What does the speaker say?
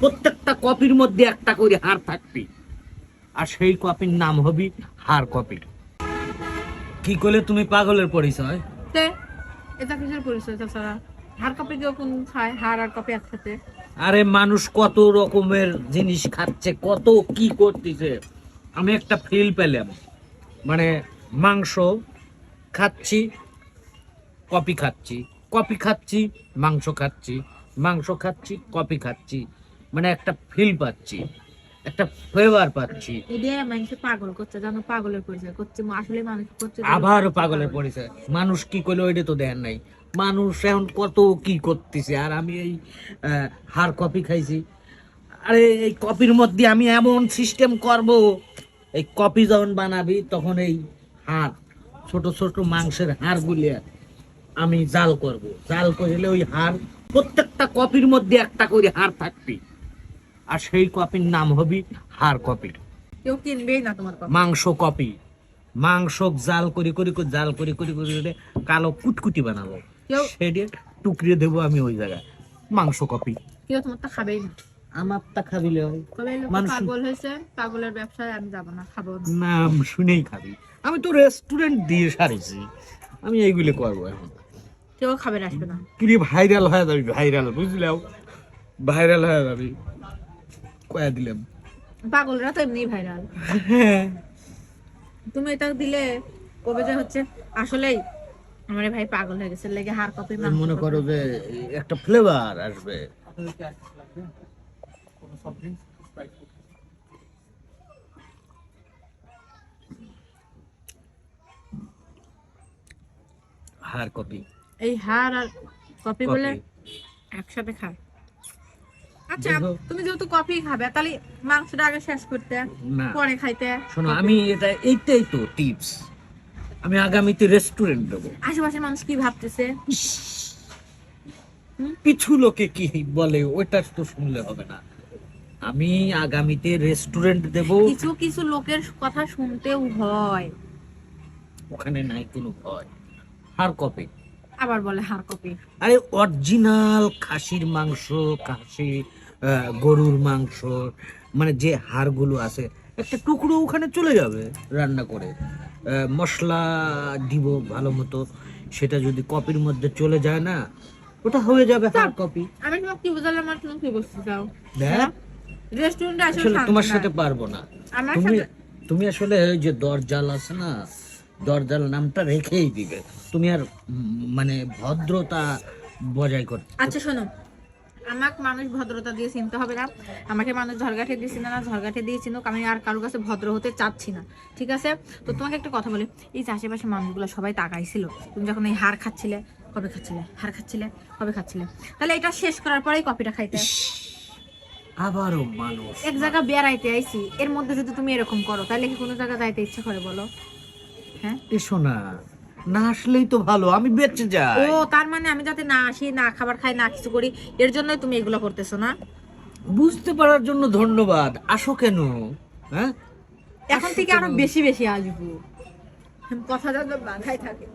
প্রত্যেকটা কপির মধ্যে একটা করে হার থাকবে। আর সেই কপির নাম হবি হার কপি। কি করলে তুমি পাগলের পরিচয়? তে এটা কিসের পরিচয় তাছাড়া? হার কপি কেউ কোন খায়? হার আর কপি একসাথে। আরে মানুষ কত রকমের জিনিস খাচ্ছে কত কি করতেছে। আমি একটা ফিল পেলাম। মানে মাংস খাচ্ছি কপি খাচ্ছি কপি খাচ্ছি মাংস খাচ্ছি মাংস খাচ্ছি কপি খাচ্ছি। মানে একটা ফিল পাচ্ছি একটা ফ্লেভার পাচ্ছি। পাগল করছে জানো পাগলের পরিচয় করছে আসলে মানুষ করছে আবার পাগলের পরিচয়। মানুষ কি করল ওইটা তো দেন নাই। মানুষ এখন কত কি করতেছে আর আমি এই হাড় কপি খাইছি। আরে এই কপির মধ্যে আমি এমন সিস্টেম করব এই কপি যখন বানাবি তখন এই হাড় ছোট ছোট মাংসের হাড় গুলিয়ে আমি জাল করব। জাল করলে ওই হাড় প্রত্যেকটা কপির মধ্যে একটা করে হাড় থাকবে। আর সেই কপির নাম হবি হাড় কপি। কেউ কিনবেই না তোমার মাংস কপি। মাংস জাল করি করি জাল করি করি করি করে কালো কুটকুটি বানাবো। সেটা টুকরিয়ে দেবো আমি ওই জায়গায়। মাংস কপি। কেউ তোমার তো খাবেই না। আমার তা খাবিলে হয় মানুষ- পাগল হয়েছে? পাগলের ব্যবসায় আমি যাব না খাব না। নাম শুনেই খাবি। আমি তো রেস্টুরেন্ট দিয়ে সারিছি। আমি এইগুলো করব এখন। কেউ খাবে না, আসবে না। কিরে ভাইরাল হয়ে যাবি ভাইরাল বুঝলাম ভাইরাল হয়ে যাবি। কয়া দিলাম। পাগলরা তো এমনি ভাইরাল তুমি এটা দিলে কবে যে হচ্ছে আসলেই আমার ভাই পাগল হয়ে গেছে লেগে হার কপি মনে করো যে একটা ফ্লেভার আসবে। হার কপি। এই হার আর কপি বলে একসাথে খায়। আচ্ছা তুমি যেহেতু কফি খাবে তাহলে মাংসটা আগে শেষ করতে পরে খাইতে। শোনো আমি এটা এইটাই তো টিপস আমি আগামীতে রেস্টুরেন্ট দেবো। আশেপাশের মানুষ কি ভাবতেছে? কিছু লোকে কি বলে ওইটা তো শুনলে হবে না। আমি আগামীতে রেস্টুরেন্ট দেব। কিছু কিছু লোকের কথা শুনতেও ভয়। ওখানে নাই কোনো ভয়। হার কপি। আবার বলে হার কপি। আরে অরিজিনাল খাসির মাংস খাসি গরুর মাংস মানে যে হাড়গুলো আছে একটা টুকরো ওখানে চলে যাবে রান্না করে। মশলা দিব ভালো মতো সেটা যদি কপির মধ্যে চলে যায় না ওটা হয়ে যাবে হাড় কপি আমি তোমাকে কি বুঝালাম আর তুমি কি বুঝতে চাও? রেস্টুরেন্টে আসলে আসলে তোমার সাথে পারব না। তুমি তুমি আসলে ওই যে দরজাল আছে না দরজাল নামটা রেখেই দিবে। তুমি আর মানে ভদ্রতা বজায় করতে আচ্ছা শোনো আমাকে মানুষ ভদ্রতা দিয়ে চিনতে হবে না। আমাকে মানুষ ঝরগাঠে দিয়ে চিনে না ঝরগাঠে দিয়ে চিনুক আমি আর কারোর কাছে ভদ্র হতে চাচ্ছি না। ঠিক আছে? তো তোমাকে একটা কথা বলি। এই যে আশেপাশে মানুষগুলো সবাই তাকাইছিল। তুমি যখন এই হার খাচ্ছিলে কবে খাচ্ছিলে? হার খাচ্ছিলে? কবে খাচ্ছিলে? তাহলে এটা শেষ করার পরেই কপিটা খাইতে। আবারও মানুষ। এক জায়গা বেড়াইতে আইছি এর মধ্যে যদি তুমি এরকম করো তাহলে কি কোনো জায়গা যাইতে ইচ্ছা করে বলো? হ্যাঁ? এসো না। না আসলেই তো ভালো আমি বেঁচে ও তার মানে আমি যাতে না আসি না খাবার খাই না কিছু করি এর জন্যই তুমি এগুলো করতেছো না? বুঝতে পারার জন্য ধন্যবাদ। আসো কেন? হ্যাঁ? এখন থেকে আরও বেশি বেশি আসব। কথা যাতে বাধাই থাকে।